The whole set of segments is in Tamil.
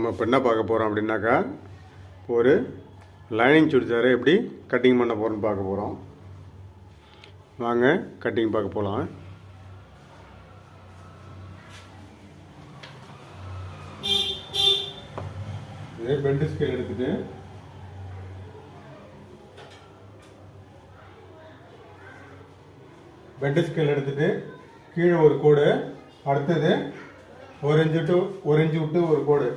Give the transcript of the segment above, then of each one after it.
நம்ம இப்போ என்ன பார்க்க போகிறோம் அப்படின்னாக்கா ஒரு லைனிங் சுடிதாரை எப்படி கட்டிங் பண்ண போகிறோம்னு பார்க்க போகிறோம் வாங்க கட்டிங் பார்க்க போகலாம் இதே பெண்டு ஸ்கேல் எடுத்துகிட்டு பெண்டு ஸ்கேல் எடுத்துகிட்டு கீழே ஒரு கோடு அடுத்தது ஒரு இன்ச்சு டு ஒரு இன்ச்சு விட்டு ஒரு கோடு.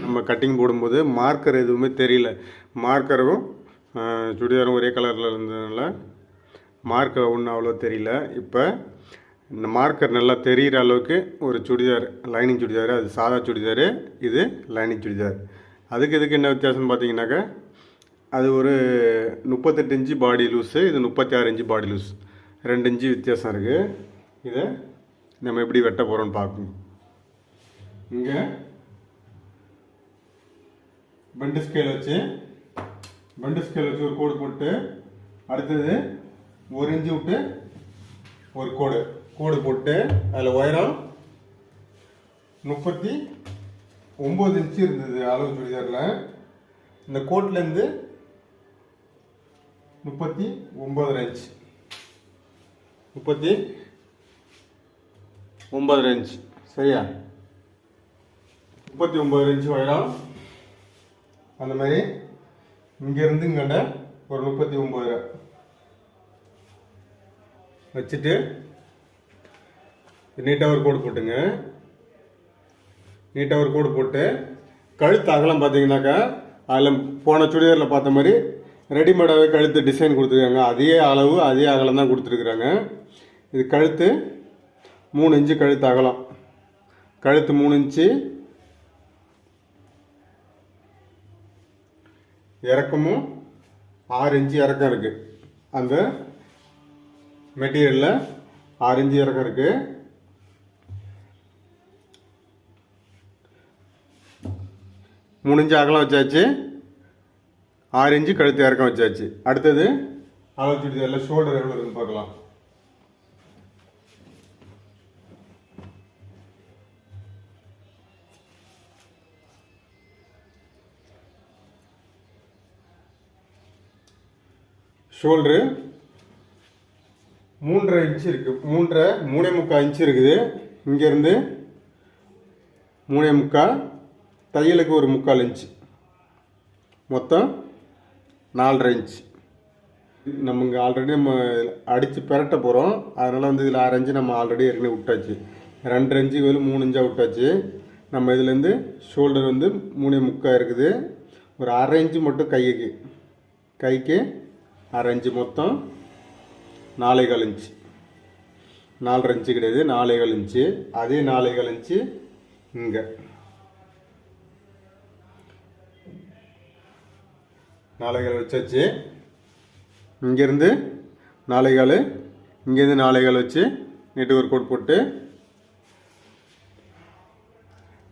நம்ம கட்டிங் போடும்போது மார்க்கர் எதுவுமே தெரியல. மார்க்கரும் சுடிதாரும் ஒரே கலரில் இருந்ததுனால மார்க்கர் ஒன்றும் அவ்வளோ தெரியல. இப்போ இந்த மார்க்கர் நல்லா தெரிகிற அளவுக்கு ஒரு சுடிதார் லைனிங் சுடிதார் அது சாதா சுடிதார் இது லைனிங் சுடிதார். அதுக்கு இதுக்கு என்ன வித்தியாசம்னு பார்த்தீங்கன்னாக்கா அது ஒரு முப்பத்தெட்டு இன்ச்சு பாடி லூஸு இது முப்பத்தி ஆறு இன்ச்சு பாடி லூஸ் ரெண்டு இன்ச்சு வித்தியாசம் இருக்குது இதை நம்ம எப்படி வெட்ட போகிறோம்னு பார்க்கணும் இங்கே பெண்டு ஸ்கேல் வச்சு பெண்டு ஸ்கேல் வச்சு ஒரு கோடு போட்டு அடுத்தது ஒரு இன்ச்சு விட்டு ஒரு கோடு. கோடு போட்டு அதில் உயரம் முப்பத்தி ஒம்பது இன்ச்சு இருந்தது அளவு சுடிதாரில். இந்த கோட்லேருந்து முப்பத்தி ஒம்பதரை இன்ச் முப்பத்தி ஒம்பதரை இன்ச் சரியா? முப்பத்தி ஒம்பது இன்ச் உயரம். அந்த மாதிரி. இங்கேருந்து இங்கண்ட ஒரு முப்பத்தி ஒம்பது வச்சுட்டு நீட்டாக ஒரு கோடு போட்டுங்க. நீட்டாக ஒரு கோடு போட்டு கழுத்து அகலம் பார்த்தீங்கன்னாக்கா அதில் போன சுடிதாரில் பார்த்த மாதிரி ரெடிமேடாகவே கழுத்து டிசைன் கொடுத்துருக்காங்க. அதே அளவு அதே அகலம் தான் கொடுத்துருக்குறாங்க. இது கழுத்து மூணு இன்ச்சு கழுத்து அகலம். கழுத்து மூணு இன்ச்சு இறக்கமும் ஆறு இன்ச்சு இறக்கம் இருக்குது அந்த மெட்டீரியலில் ஆறு இன்ச்சு இறக்கம் இருக்குது மூணு இன்ச்சு அகலம் வச்சாச்சு. ஆறு இன்ச்சு கழுத்து இறக்கம் வச்சாச்சு. அடுத்தது அளவு சுடிதாரில் ஷோல்டர் எவ்வளோ இருக்குன்னு பார்க்கலாம். ஷோல்டரு மூன்றரை இன்ச்சு இருக்குது மூன்றரை மூணே முக்கால் இன்ச்சு இருக்குது. இங்கேருந்து மூணே முக்கால் தையலுக்கு ஒரு முக்கால் இன்ச்சு மொத்தம் நாலரை இன்ச் நம்ம இங்கே ஆல்ரெடி நம்ம அடித்து பெரட்ட போகிறோம் அதனால் வந்து இதில் ஆறு இன்ச்சு நம்ம ஆல்ரெடி ஏற்கனவே விட்டாச்சு. ரெண்டு இன்ச்சு வேலும் மூணு இன்ச்சாக விட்டாச்சு. நம்ம இதுலேருந்து ஷோல்டர் வந்து மூணே முக்கால் இருக்குது. ஒரு அரை இன்ச்சு மட்டும் கைக்கு. கைக்கு அரைஞ்சு மொத்தம் நாலே கால் இன்ச்சு. நாலரை இன்ச்சு கிடையாது நாலே கால் இன்ச்சு. அதே நாலே கால் இன்ச்சு இங்கே. நாளைகால் வச்சாச்சு. இங்கேருந்து நாளைகால் இங்கேருந்து நாளைகால் வச்சு நெட்டு ஒரு கோட் போட்டு.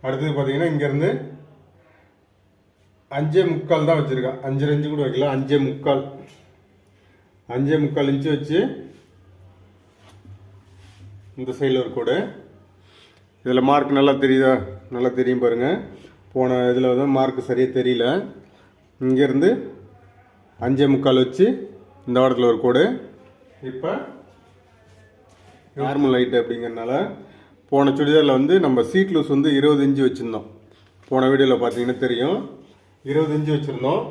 அடுத்தது பார்த்தீங்கன்னா இங்கேருந்து அஞ்சே முக்கால் தான் வச்சுருக்கேன் அஞ்சு ரெஞ்சு கூட வைக்கலாம். அஞ்சே முக்கால். அஞ்சே முக்கால் இன்ச்சு வச்சு இந்த சைடில் ஒரு கோடு. இதில் மார்க் நல்லா தெரியுதா? நல்லா தெரியும் பாருங்கள் போன இதில் வந்து மார்க் சரியாக தெரியல. இங்கேருந்து அஞ்சே முக்கால் வச்சு இந்த வாரத்தில் ஒரு கோடு. இப்போ நார்மல் லைட் அப்படிங்கிறனால போன சுடிதாரில் வந்து நம்ம சீட் லூஸ் வந்து இருபது இன்ச்சு வச்சுருந்தோம். போன வீடியோவில் பார்த்தீங்கன்னா தெரியும். இருபது இன்ச்சு வச்சுருந்தோம்.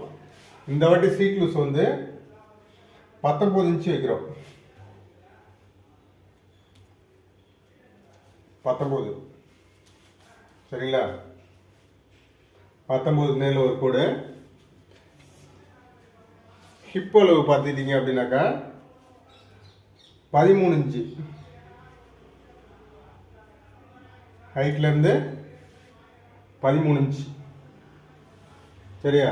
இந்த வாட்டி சீட் லூஸ் வந்து பத்தொம்பது இன்ச்சு வைக்கிறோம். பத்தொம்போது சரிங்களா? பத்தொம்போது நேரில் ஒரு கோடு. ஹிப் அளவு பார்த்துக்கிட்டீங்க அப்படின்னாக்கா பதிமூணு இன்ச்சு ஹைட்லேருந்து பதிமூணு இன்ச்சு சரியா?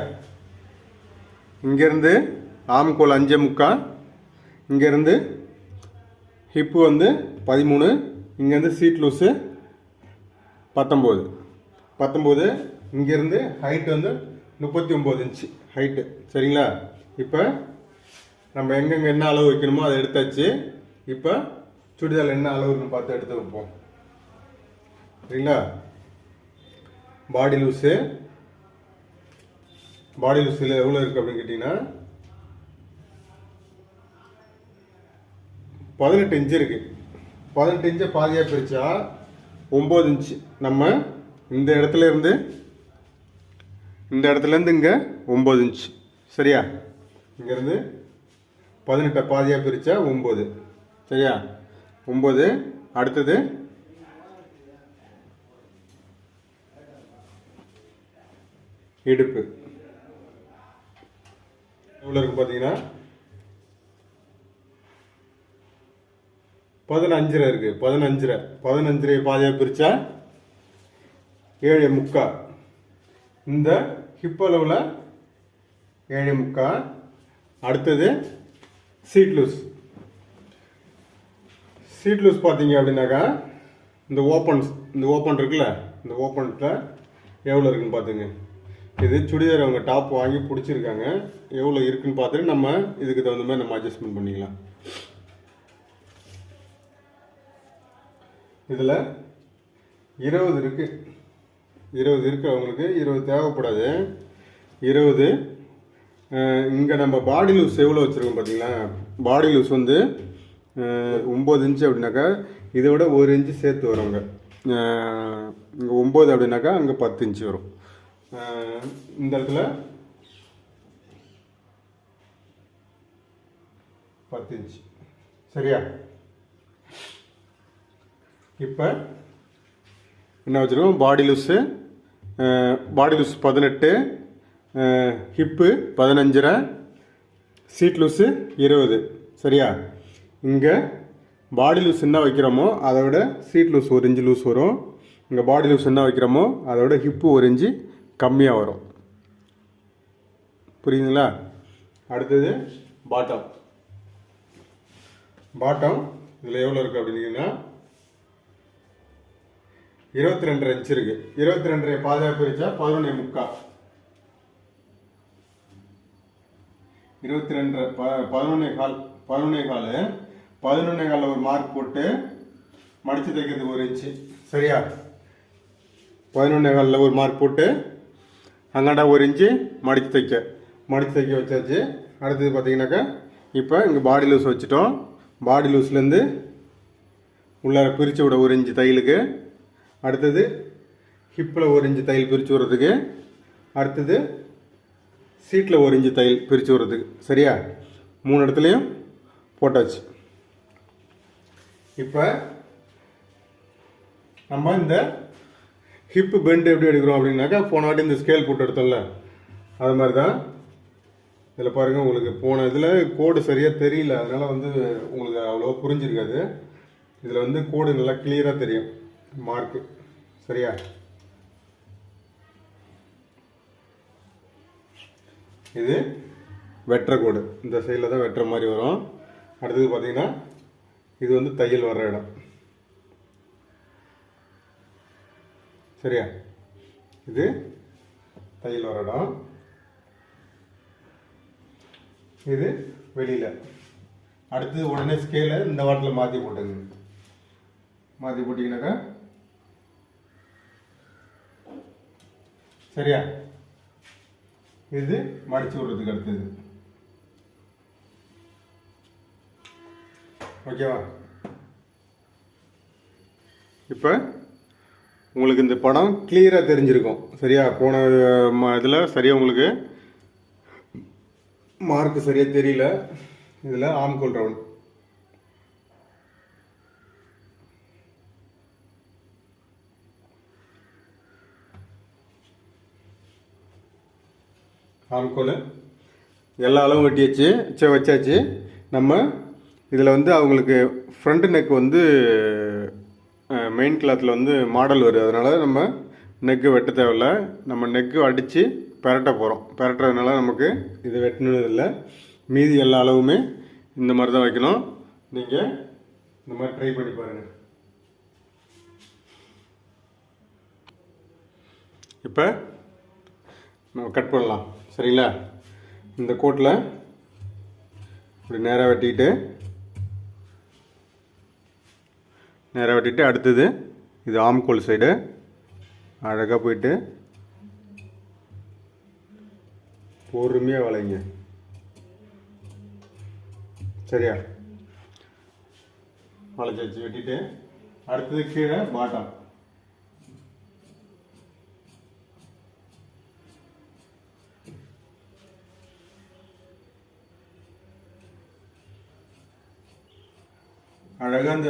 இங்கேருந்து ஆம்கோல் அஞ்சே முக்கால். இங்கேருந்து ஹிப்பு வந்து பதிமூணு இங்கேருந்து சீட் லூஸு பத்தொம்போது. பத்தொம்போது இங்கேருந்து ஹைட்டு வந்து முப்பத்தி ஒம்பது இன்ச்சு ஹைட்டு. சரிங்களா? இப்போ நம்ம எங்கெங்கே என்ன அளவு வைக்கணுமோ அதை எடுத்தாச்சு. இப்போ சுடிதாரில் என்ன அளவுன்னு பார்த்து எடுத்து வைப்போம். சரிங்களா? பாடி லூஸு. பாடி லூஸில் எவ்வளோ இருக்குது அப்படின்னு கேட்டிங்கன்னா பதினெட்டு இன்ச்சு இருக்குது பதினெட்டு இன்ச்சை பாதியாக பிரித்தா ஒம்பது இன்ச்சு நம்ம இந்த இடத்துல இருந்து இந்த இடத்துல இருந்து இங்கே ஒம்பது இன்ச்சு சரியா? இங்கேருந்து பதினெட்டை பாதியாக பிரித்தா ஒம்பது சரியா? ஒம்பது அடுத்தது இடுப்பு. எவ்வளோ இருக்கு பார்த்தீங்கன்னா பதினஞ்சரை இருக்கு. பதினஞ்சரை பதினஞ்சரை பாதையை பிரித்தா ஏழு முக்கா. இந்த ஹிப்பளவில் ஏழு முக்கா. அடுத்தது சீட் லூஸ் சீட் லூஸ் பார்த்தீங்க அப்படின்னாக்கா இந்த ஓப்பன்ஸ் இந்த ஓப்பன் இருக்குல்ல இந்த ஓப்பனில் எவ்வளோ இருக்குன்னு பார்த்துங்க இது சுடிதார் அவங்க டாப் வாங்கி பிடிச்சிருக்காங்க. எவ்வளோ இருக்குன்னு பார்த்துட்டு நம்ம இதுக்கு தகுந்த மாதிரி நம்ம அட்ஜஸ்ட்மெண்ட் பண்ணிக்கலாம். இதில் இருபது இருக்குது இருபது இருக்குது அவங்களுக்கு. இருபது தேவைப்படாது. இருபது இங்கே நம்ம பாடி லூஸ் எவ்வளோ வச்சுருக்கோம் பார்த்தீங்களா பாடி லூஸ் வந்து ஒம்பது இன்ச்சு அப்படின்னாக்கா இதை விட ஒரு இன்ச்சு சேர்த்து வரும் அங்கே. இங்கே ஒம்பது அப்படின்னாக்கா அங்கே பத்து இன்ச்சு வரும். இந்த இடத்துல பத்து இன்ச்சு சரியா? இப்போ என்ன வச்சுருக்கோம்? பாடி லூஸு பாடி லூஸ் பதினெட்டு ஹிப்பு பதினஞ்சரை சீட் லூஸு இருபது. சரியா? இங்கே பாடி லூஸ் என்ன வைக்கிறோமோ அதை விட சீட் லூஸ் ஒரு இன்ச்சு லூஸ் வரும். இங்கே பாடி லூஸ் என்ன வைக்கிறோமோ அதை விட ஹிப்பு ஒரு இன்ச்சு கம்மியாக வரும். புரியுதுங்களா? அடுத்தது பாட்டம் பாட்டம் இதில் எவ்வளோ இருக்குது அப்படின்னீங்கன்னா இருபத்தி ரெண்டரை இன்ச் இருக்கு. இருபத்தி ரெண்டரை பாதுகாப்பு பிரிச்சா பதினொன்னே முக்கா இருபத்தி ரெண்டரை ப பதினொன்னே கால் பதினொன்னே கால். பதினொன்னே காலில் ஒரு மார்க் போட்டு மடித்து தைக்கிறதுக்கு ஒரு இன்ச்சு சரியா? பதினொன்னே காலில் ஒரு மார்க் போட்டு அங்காண்டா ஒரு இன்ச்சு மடித்து தைக்க. மடித்து தைக்க வச்சாச்சு. அடுத்தது பார்த்தீங்கன்னாக்கா இப்போ இங்கே பாடி லூஸ் வச்சுட்டோம். பாடி லூஸ்லேருந்து உள்ளார பிரித்து விட ஒரு இன்ச்சு தையலுக்கு அடுத்தது ஹிப்பில் ஒரு இன்ச்சு தையல் பிரித்து விடுறதுக்கு அடுத்தது சீட்டில் ஒரு இன்ச்சு தையல் பிரித்து விடுறதுக்கு சரியா? மூணு இடத்துலையும் போட்டாச்சு. இப்போ நம்ம இந்த ஹிப்பு பெண்ட் எப்படி எடுக்கிறோம் அப்படின்னாக்கா போன வாட்டி இந்த ஸ்கேல் போட்டு எடுத்தோம்ல. அது மாதிரி தான் இதில் பாருங்கள் உங்களுக்கு போன இதில் கோடு சரியாக தெரியல. அதனால் வந்து உங்களுக்கு அவ்வளோவா புரிஞ்சிருக்காது. இதில் வந்து கோடு நல்லா கிளியராக தெரியும். மார்க்கு சரியா? இது வெற்ற கோடு. இந்த சைடில் தான் வெட்டுற மாதிரி வரும். அடுத்தது பார்த்தீங்கன்னா இது வந்து தையல் வர்ற இடம். சரியா? இது தையல் வர இடம். இது வெளியில். அடுத்தது உடனே ஸ்கேலை இந்த வாட்டில் மாற்றி போட்டுங்க. மாற்றி போட்டிங்கனாக்கா சரியா? இது மடிச்சு விடுறதுக்கு அடுத்தது. ஓகேவா? இப்போ உங்களுக்கு இந்த படம் கிளியராக தெரிஞ்சிருக்கும். சரியா? போன இதில் சரியாக உங்களுக்கு மார்க் சரியாக தெரியல. இதில் ஆம்கோல் ரவுண்ட் ஆம்கோல் எல்லா அளவும் வெட்டியாச்சு சரி வச்சாச்சு. நம்ம இதில் வந்து அவங்களுக்கு ஃப்ரண்ட் நெக் வந்து மெயின் கிளாத்தில் வந்து மாடல் வருது அதனால் நம்ம நெக்கு வெட்ட தேவையில்ல. நம்ம நெக்கு அடித்து பெரட்ட போகிறோம் பெரட்டுறதுனால நமக்கு இது வெட்டணுன்னு இல்லை. மீதி எல்லா அளவுமே இந்த மாதிரி தான் வைக்கணும். நீங்கள் இந்த மாதிரி ட்ரை பண்ணி பாருங்கள் இப்போ நம்ம கட் பண்ணலாம். சரிங்களா? இந்த கோட்டில் இப்படி நேராக வெட்டிக்கிட்டு நேராக வெட்டிட்டு அடுத்தது இது ஆம்கோல் சைடு அழகாக போயிட்டு பொறுமையாக வளைங்க. சரியா? வளைச்சி வச்சு வெட்டிட்டு அடுத்தது கீழே பாட்டம் அழகாக அந்த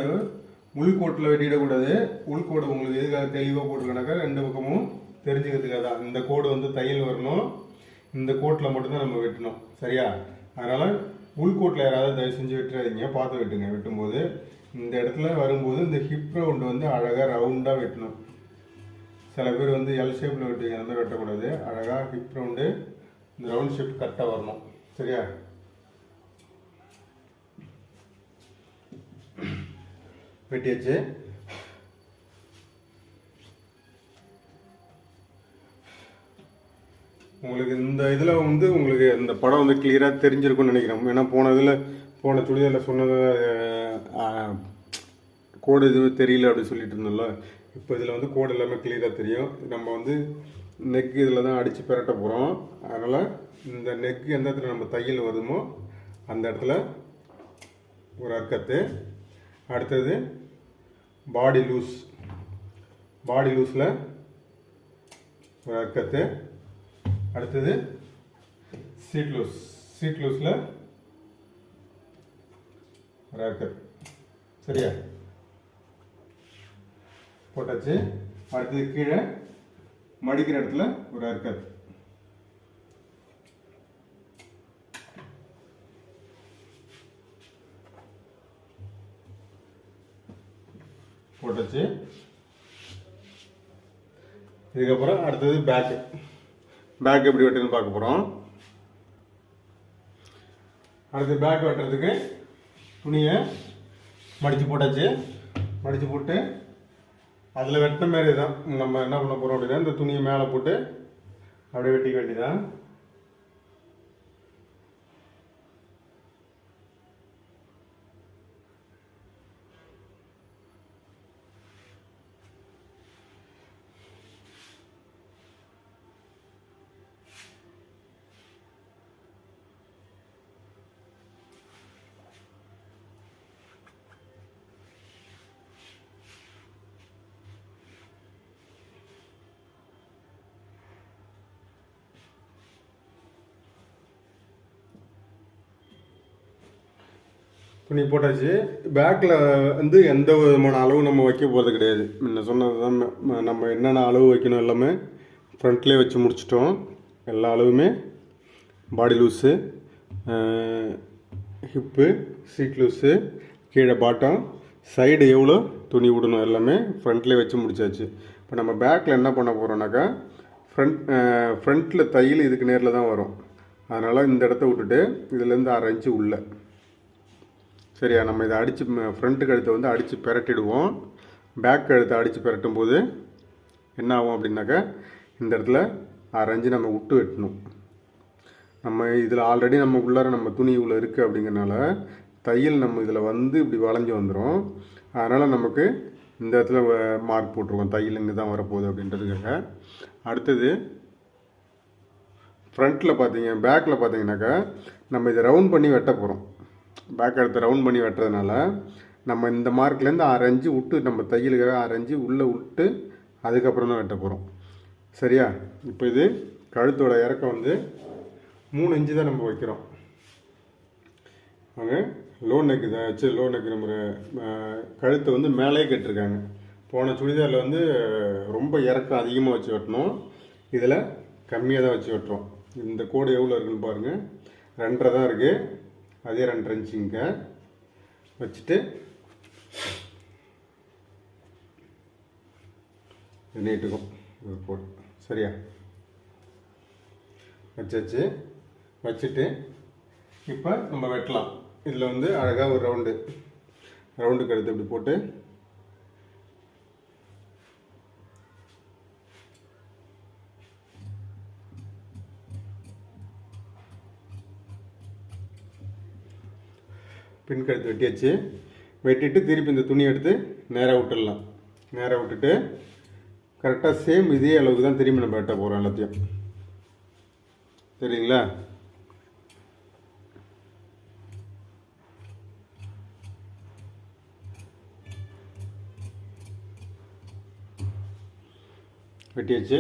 உள்கோட்டில் வெட்டிடக்கூடாது. உள்கோடு உங்களுக்கு எதுக்காக தெளிவாக போட்டிருக்கனாக்கா ரெண்டு பக்கமும் தெரிஞ்சுக்கிறதுக்காக தான். இந்த கோடு வந்து தையல் வரணும். இந்த கோட்டில் மட்டும்தான் நம்ம வெட்டணும். சரியா? அதனால் உள்கோட்டில் யாராவது தயவு செஞ்சு வெட்டுறாதீங்க. பார்த்து வெட்டுங்க. வெட்டும்போது இந்த இடத்துல வரும்போது இந்த ஹிப் ரவுண்டு வந்து அழகாக ரவுண்டாக வெட்டணும். சில பேர் வந்து எல் ஷேப்பில் வெட்டுவீங்க. அந்த மாதிரி வெட்டக்கூடாது. அழகாக ஹிப் ரவுண்டு இந்த ரவுண்ட் ஷேப் கரெக்டாக வரணும். சரியா? வெட்டியாச்சு. உங்களுக்கு இந்த இதில் வந்து உங்களுக்கு இந்த படம் வந்து கிளியராக தெரிஞ்சிருக்கும்னு நினைக்கிறேன். ஏன்னா போன இதில் போன சுடிதாரில் சொன்னது கோடு எதுவும் தெரியல அப்படின்னு சொல்லிட்டு இருந்தோம்ல. இப்போ இதில் வந்து கோடு எல்லாமே கிளியராக தெரியும். நம்ம வந்து நெக் இதில் தான் அடித்து பெரட்ட போகிறோம் அதனால் இந்த நெக் எந்த இடத்துல நம்ம தையல் வருமோ அந்த இடத்துல ஒரு அர்க்கத்தை. அடுத்தது பாடி லூஸ் பாடி லூஸில் ஒரு அர்க்கத்து அடுத்தது சீட் லூஸ் சீட் லூஸில் ஒரு அர்க்கத்து சரியா? போட்டாச்சு. அடுத்தது கீழே மடிக்கிற இடத்துல ஒரு அர்க்கத்து போட்டாச்சு. இதுக்கப்புறம் அடுத்தது பேக்கு பேக் எப்படி வெட்டுன்னு பார்க்க போகிறோம் அடுத்து பேக் வெட்டுறதுக்கு துணியை மடித்து போட்டாச்சு. மடித்து போட்டு அதில் வெட்டின மாரி தான் நம்ம என்ன பண்ண போகிறோம் அப்படின்னா இந்த துணியை மேலே போட்டு அப்படியே வெட்டிக்க வேண்டியதான் துணி போட்டாச்சு. பேக்கில் வந்து எந்த விதமான அளவு நம்ம வைக்க போகிறது கிடையாது. முன்ன சொன்னது தான் நம்ம என்னென்ன அளவு வைக்கணும் எல்லாமே ஃப்ரண்ட்லேயே வச்சு முடிச்சிட்டோம். எல்லா அளவுமே body loose hip seat loose கீழே பாட்டம் சைடு எவ்வளோ துணி விடணும் எல்லாமே ஃப்ரண்ட்லேயே வச்சு முடிச்சாச்சு. இப்போ நம்ம பேக்கில் என்ன பண்ண போகிறோம்னாக்கா ஃப்ரண்ட் ஃப்ரண்ட்டில் தையல் இதுக்கு நேரில் தான் வரும். அதனால் இந்த இடத்த விட்டுட்டு இதுலேருந்து அரை உள்ளே சரியா நம்ம இதை அடித்து ஃப்ரண்ட்டு கழுத்தை வந்து அடித்து பிரட்டிடுவோம். பேக் கழுத்தை அடித்து பெரட்டும் போது என்ன ஆகும் அப்படின்னாக்கா இந்த இடத்துல அரைஞ்சு நம்ம விட்டு வெட்டணும். நம்ம இதில் ஆல்ரெடி நம்ம உள்ளார நம்ம துணி இவ்வளோ இருக்குது அப்படிங்கிறனால தையல் நம்ம இதில் வந்து இப்படி வளைஞ்சு வந்துடும் அதனால் நமக்கு இந்த இடத்துல மார்க் போட்டிருக்கோம். தையல் இங்கே தான் வரப்போகுது அப்படின்றதுக்காக. அடுத்தது ஃப்ரண்ட்டில் பார்த்தீங்க பேக்கில் பார்த்தீங்கன்னாக்கா நம்ம இதை ரவுண்ட் பண்ணி வெட்ட போகிறோம் பேக் எடுத்து ரவுண்ட் பண்ணி வெட்டுறதுனால நம்ம இந்த மார்க்லேருந்து அரைஞ்சு விட்டு நம்ம தையலுக்காக அரைஞ்சு உள்ளே விட்டு அதுக்கப்புறம் தான் வெட்ட போகிறோம் சரியா? இப்போ இது கழுத்தோட இறக்கம் வந்து மூணு இன்ச்சு தான் நம்ம வைக்கிறோம். அவங்க லோ நெக் இதை வச்சு லோ நெக் நம்ம கழுத்தை வந்து மேலேயே கட்டிருக்காங்க. போன சுடிதாரில் வந்து ரொம்ப இறக்கம் அதிகமாக வச்சு வெட்டணும். இதில் கம்மியாக தான் வச்சு வெட்டுறோம். இந்த கோடு எவ்வளோ இருக்குன்னு பாருங்கள் ரெண்டரை தான் இருக்குது அதே ரெண்டு இன்ச்சுங்க வச்சுட்டு நீட்டுக்கும் இது போட்டு சரியா? வச்சாச்சு. வச்சுட்டு இப்போ நம்ம வெட்டலாம். இதில் வந்து அழகாக ஒரு ரவுண்டு ரவுண்டுக்கு எடுத்து இப்படி போட்டு பின் கழுத்து வெட்டியாச்சு. வெட்டிட்டு திருப்பி இந்த துணி எடுத்து நேராக விட்டுடலாம். நேராக விட்டுட்டு கரெக்டாக சேம் இதே அளவுக்கு தான் திரும்பி நம்ம வெட்ட போகிறோம் எல்லாத்தையும். சரிங்களா? வெட்டியாச்சு.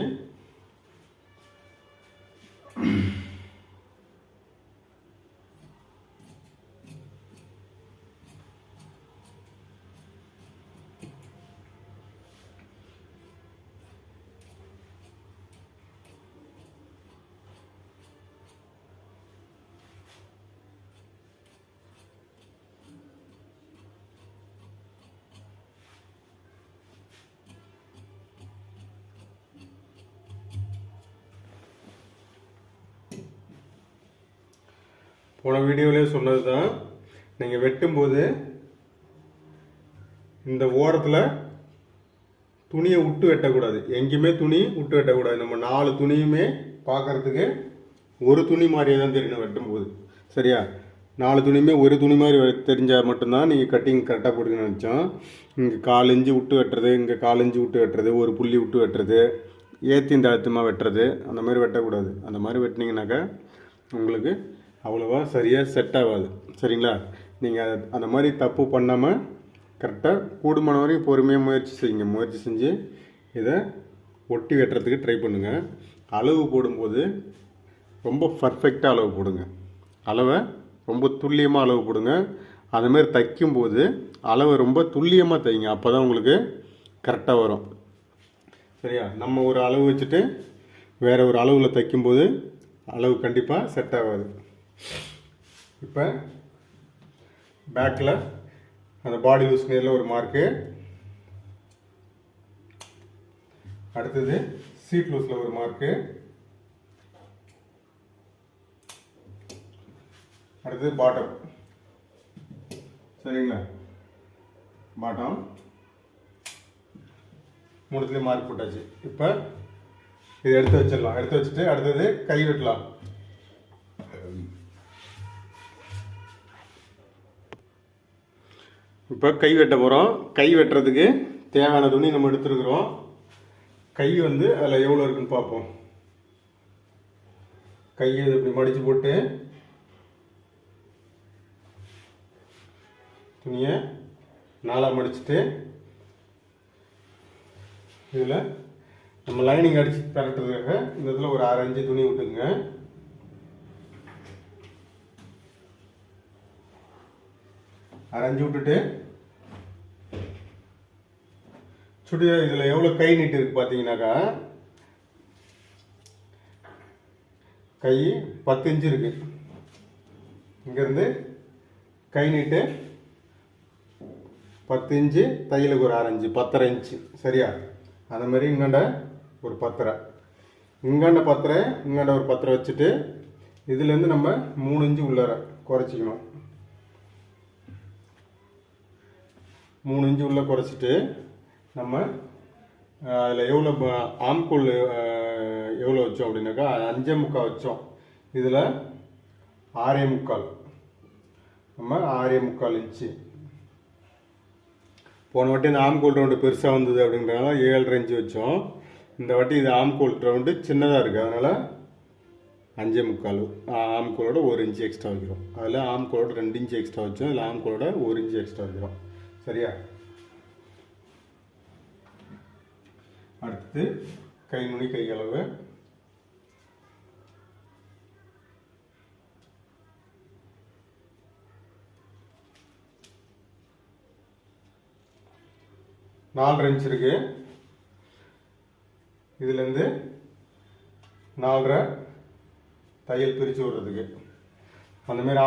போன வீடியோவிலே சொன்னது தான் நீங்கள் வெட்டும்போது இந்த ஓரத்தில் துணியை விட்டு வெட்டக்கூடாது. எங்கேயுமே துணி விட்டு வெட்டக்கூடாது. நம்ம நாலு துணியுமே பார்க்கறதுக்கு ஒரு துணி மாதிரியே தான் தெரியணும் வெட்டும்போது. சரியா? நாலு துணியுமே ஒரு துணி மாதிரி வெ- தெரிஞ்சால் மட்டும்தான் நீங்கள் கட்டிங் கரெக்டாக போட்டுக்கணும்னு நினச்சோம். இங்கே கால் இஞ்சி விட்டு வெட்டுறது இங்கே கால் இஞ்சி விட்டு வெட்டுறது ஒரு புள்ளி விட்டு வெட்டுறது ஏற்றி இந்த அழுத்தமாக வெட்டுறது அந்த மாதிரி வெட்டக்கூடாது. அந்த மாதிரி வெட்டினீங்கனாக்கா உங்களுக்கு அவ்வளோவா சரியாக செட் ஆகாது. சரிங்களா? நீங்கள் அந்த மாதிரி தப்பு பண்ணாமல் கரெக்டாக கூடுமான வரையும் பொறுமையாக முயற்சி செய்யுங்க. முயற்சி செஞ்சு இதை ஒட்டி வெட்டுறதுக்கு ட்ரை பண்ணுங்கள் அளவு போடும்போது ரொம்ப பர்ஃபெக்டாக அளவு போடுங்க. அளவை ரொம்ப துல்லியமாக அளவு போடுங்க. அதுமாரி தைக்கும்போது அளவை ரொம்ப துல்லியமாக தைங்க. அப்போ தான் உங்களுக்கு கரெக்டாக வரும். சரியா? நம்ம ஒரு அளவு வச்சுட்டு வேறு ஒரு அளவில் தைக்கும்போது அளவு கண்டிப்பாக செட் ஆகாது. இப்போ பேக்கில் அந்த பாடி லூஸ் நேரில் ஒரு மார்க்கு அடுத்தது சீட் லூஸில் ஒரு மார்க்கு அடுத்தது பாட்டம் சரிங்களா? பாட்டம் மூணுத்துலேயும் மார்க் போட்டாச்சு. இப்போ இதை எடுத்து வச்சிடலாம். எடுத்து வச்சுட்டு அடுத்தது கை வெட்டலாம். இப்போ கை வெட்ட போகிறோம் கை வெட்டுறதுக்கு தேவையான துணி நம்ம எடுத்துருக்குறோம். கை வந்து அதில் எவ்வளோ இருக்குன்னு பார்ப்போம். கையை இப்படி மடித்து போட்டு துணியை நாலாக மடிச்சுட்டு இதில் நம்ம லைனிங் அடித்து பரட்டுறதுக்காக இந்த இடத்துல ஒரு அரை அஞ்சு துணி விட்டுங்க. அரைஞ்சு விட்டுட்டு சுடிதார் இதில் எவ்வளோ கை நீட்டு இருக்கு பார்த்தீங்கன்னாக்கா கை பத்து இன்ச்சு இருக்கு. இங்கேருந்து கை நீட்டு பத்து இன்ச்சு தையலுக்கு ஒரு அரைஞ்சு பத்தரை இன்ச்சு சரியா? அந்த மாதிரி இங்காண்ட ஒரு பத்தரை. இங்காண்ட பத்தரை இங்காண்ட ஒரு பத்தரை வச்சுட்டு இதுலேருந்து நம்ம மூணு இன்ச்சு உள்ளார குறைச்சிக்கணும். மூணு இன்ச்சு உள்ளே குறைச்சிட்டு நம்ம அதில் எவ்வளோ ஆம்கூழ் எவ்வளோ வச்சோம் அப்படின்னாக்கா அஞ்சே முக்கால் வச்சோம். இதில் ஆறே முக்கால். நம்ம ஆறே முக்கால் இன்ச்சு. போன வாட்டி இந்த ஆம்கோல் ரவுண்டு பெருசாக வந்தது அப்படின்றனால ஏழரை இன்ச்சு வச்சோம். இந்த வாட்டி இது ஆம்கோல் ரவுண்டு சின்னதாக இருக்குது அதனால் அஞ்சே முக்கால் ஆம்கோலோட ஒரு இன்ச்சு எக்ஸ்ட்ரா வைக்கிறோம். அதில் ஆம்கோலோட ரெண்டு இன்ச்சு எக்ஸ்ட்ரா வச்சோம். இதில் ஆம்கோலோட ஒரு இன்ச்சு எக்ஸ்ட்ரா வைக்கிறோம். சரியா? அடுத்து கை நுனி கை அளவு. நாலரை இன்ச் இருக்கு. இதுலேருந்து நாலரை தையல் பிரித்து விடுறதுக்கு. அந்தமாரி மாதிரி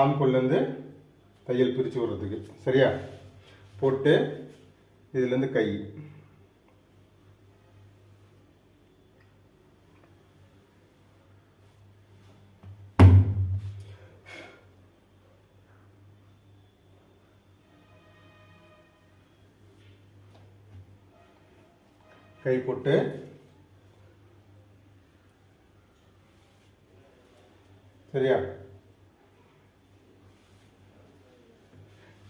தையல் பிரித்து விடுறதுக்கு. சரியா? போட்டு இதுலேருந்து கை. கை போட்டு. சரியா?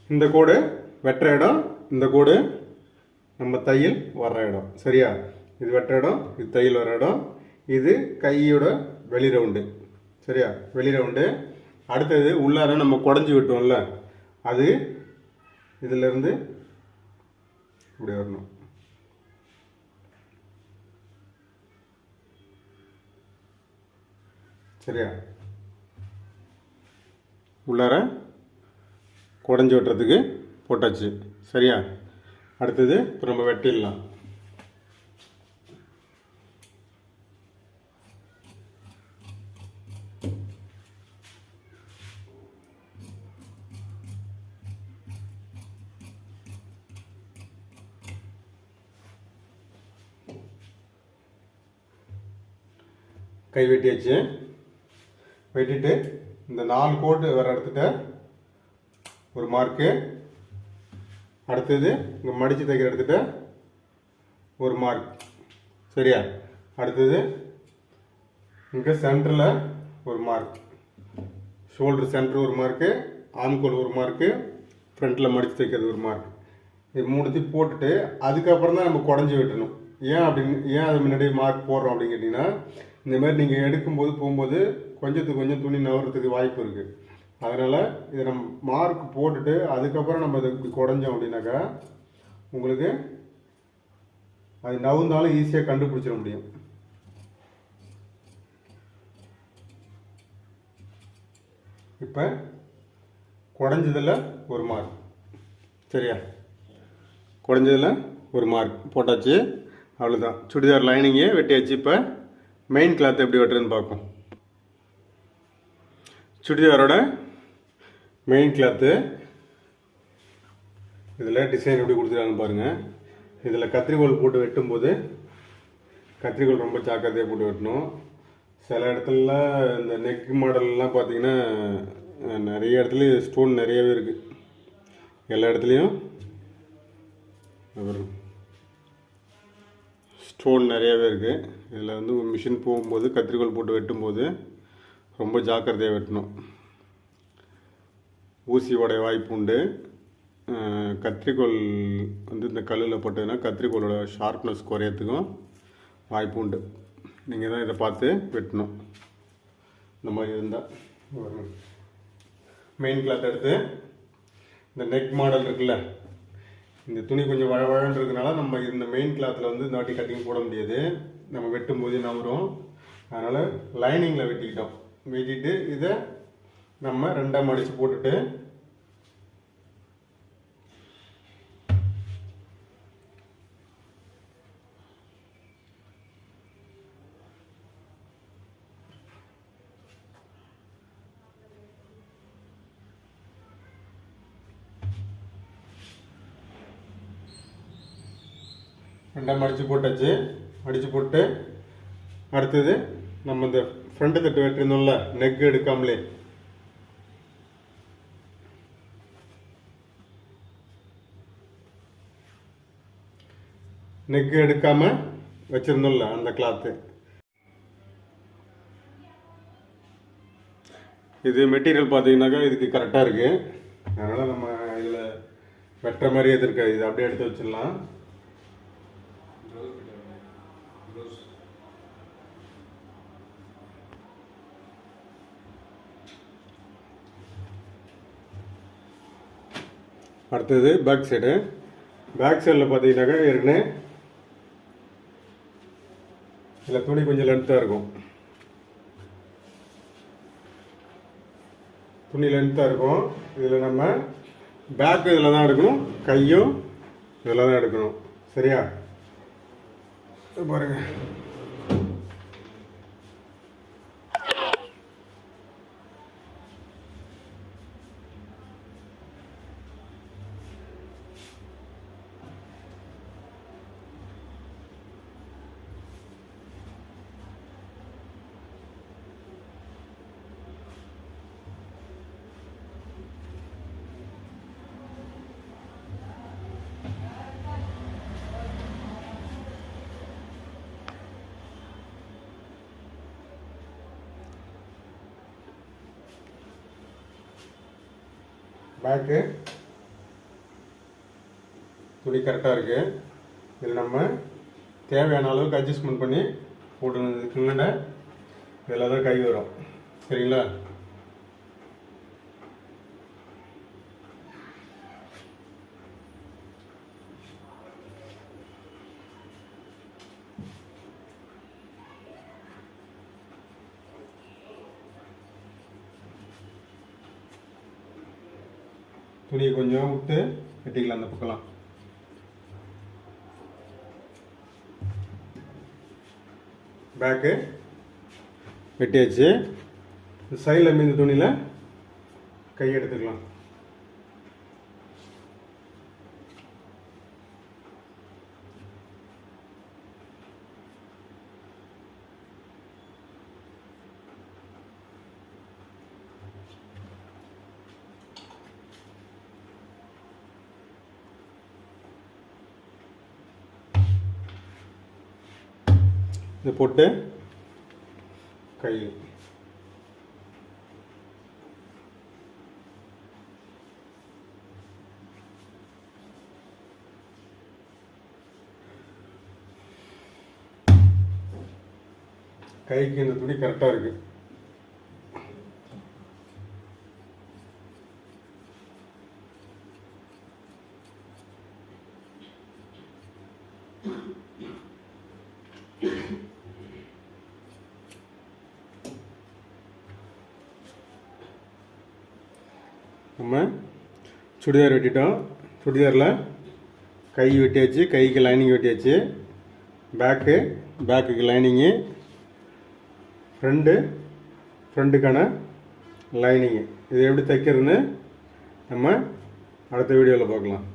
இந்த கோடு வெட்டுற இடம் இந்த கோடு நம்ம தையல் வர்ற இடம். சரியா? இது வெட்டுற இடம் இது தையல் வர்ற இடம். இது கையோட வெளி ரவுண்டு சரியா? வெளி ரவுண்டு அடுத்தது உள்ளார நம்ம குடஞ்சி விட்டோம்ல அது இதிலிருந்து இப்படி வரணும். சரியா? உள்ளார குடஞ்சி வெட்டுறதுக்கு போட்டாச்சு. சரியா? அடுத்தது இப்போ நம்ம வெட்டிடலாம். கை வெட்டியாச்சு. வெட்டிட்டு இந்த நாலு கோட்டு வர இடத்துட்ட ஒரு மார்க்கு அடுத்தது இங்கே மடித்து தைக்கிற இடத்துட்ட ஒரு மார்க் சரியா? அடுத்தது இங்கே சென்டரில் ஒரு மார்க் ஷோல்டர் சென்டர் ஒரு மார்க்கு ஆம்கோல் ஒரு மார்க்கு ஃப்ரண்ட்டில் மடித்து தைக்கிறது ஒரு மார்க் இது மூணுத்தையும் போட்டுட்டு அதுக்கப்புறம் தான் நம்ம குடஞ்சி வெட்டணும். ஏன் அப்படின்னு ஏன் அது முன்னாடி மார்க் போடுறோம் அப்படின்னு கேட்டிங்கன்னா இந்த மாதிரி நீங்கள் எடுக்கும்போது போகும்போது கொஞ்சத்துக்கு கொஞ்சம் துணி நவறதுக்கு வாய்ப்பு இருக்குது அதனால் இதை நம்ம மார்க் போட்டுட்டு அதுக்கப்புறம் நம்ம இதை இப்படி குடஞ்சோம் அப்படின்னாக்கா உங்களுக்கு அது நவுந்தாலும் ஈஸியாக கண்டுபிடிச்சிட முடியும். இப்போ குடஞ்சதில் ஒரு மார்க் சரியா? குடஞ்சதில் ஒரு மார்க் போட்டாச்சு. அவ்வளோதான் சுடிதார் லைனிங்கே வெட்டியாச்சு. இப்போ மெயின் கிளாத் எப்படி வெட்டுறதுன்னு பார்ப்போம். சுடிதாரோட மெயின் கிளாத்து இதில் டிசைன் எப்படி கொடுத்துருக்காங்கன்னு பாருங்கள் இதில் கத்திரிக்கோல் போட்டு வெட்டும்போது கத்திரிக்கோல் ரொம்ப ஜாக்கிரதையாக போட்டு வெட்டணும். சில இடத்துல இந்த நெக் மாடல்லாம் பார்த்தீங்கன்னா நிறைய இடத்துல ஸ்டோன் நிறையவே இருக்குது எல்லா இடத்துலையும் அப்புறம் ஸ்டோன் நிறையாவே இருக்குது இதில் வந்து மிஷின் போகும்போது கத்திரிக்கோல் போட்டு வெட்டும்போது ரொம்ப ஜாக்கிரதையாக வெட்டணும். ஊசி உடைய வாய்ப்பு உண்டு கத்திரிக்கோள் கத்திரிக்கோல் வந்து இந்த கல்லில் போட்டதுன்னா கத்திரிக்கோலோட ஷார்ப்னஸ் குறையத்துக்கும் வாய்ப்பு உண்டு நீங்கள் தான் இதை பார்த்து வெட்டணும். இந்த மாதிரி இருந்தால் மெயின் கிளாத் எடுத்து இந்த நெக் மாடல் இருக்குல்ல இந்த துணி கொஞ்சம் வழ இருக்கனால நம்ம இந்த மெயின் கிளாத்தில் வந்து இந்த வாட்டி கட்டிங் போட முடியாது. நம்ம வெட்டும் போதே நவரும். அதனால் லைனிங்கில் வெட்டிக்கிட்டோம். வெட்டிட்டு இதை நம்ம ரெண்டாக மடித்து போட்டுட்டு ரெண்டாக மடித்து போட்டாச்சு. மடித்து போட்டு அடுத்தது நம்ம இந்த ஃப்ரண்ட் தட்டு வெட்டிருந்தோம்ல நெக் எடுக்காமலே. நெக் எடுக்காம வச்சிருந்தோம்ல அந்த கிளாத்து இது மெட்டீரியல் பார்த்தீங்கன்னாக்கா இதுக்கு கரெக்டாக இருக்குது அதனால் நம்ம இதில் வெட்டுற மாதிரி எது இருக்காது. இது அப்படியே எடுத்து வச்சிடலாம். அடுத்தது பேக் சைடு பேக் சைடில் பார்த்தீங்கன்னாக்கா ஏற்கனவே இதில் துணி கொஞ்சம் லென்த்தாக இருக்கும். துணி லென்த்தாக இருக்கும். இதில் நம்ம பேக் இதில் தான் எடுக்கணும். கையும் இதில் தான் எடுக்கணும். சரியா? பாருங்கள் பேக்கு. துணி கரெக்டாக இருக்குது இதில் நம்ம தேவையான அளவுக்கு அட்ஜஸ்ட்மெண்ட் பண்ணி போட்டுனதுக்குங்கண்ட இதில் தான் கை வரும். சரிங்களா? துணியை கொஞ்சம் விட்டு வெட்டிக்கலாம் அந்த பக்கம்லாம். பேக்கு வெட்டியாச்சு. சைடில் மீந்த துணியில் கை எடுத்துக்கலாம். போட்டு கை கைக்கு இந்த துணி கரெக்டாக இருக்குது நம்ம சுடிதார் வெட்டிட்டோம். சுடிதாரில் கை வெட்டியாச்சு கைக்கு லைனிங் வெட்டியாச்சு. பேக்கு பேக்குக்கு லைனிங்கு ஃப்ரண்ட்டு ஃப்ரண்ட்டுக்கான லைனிங்கு இது எப்படி தைக்கிறதுன்னு நம்ம அடுத்த வீடியோவில் பார்க்கலாம்.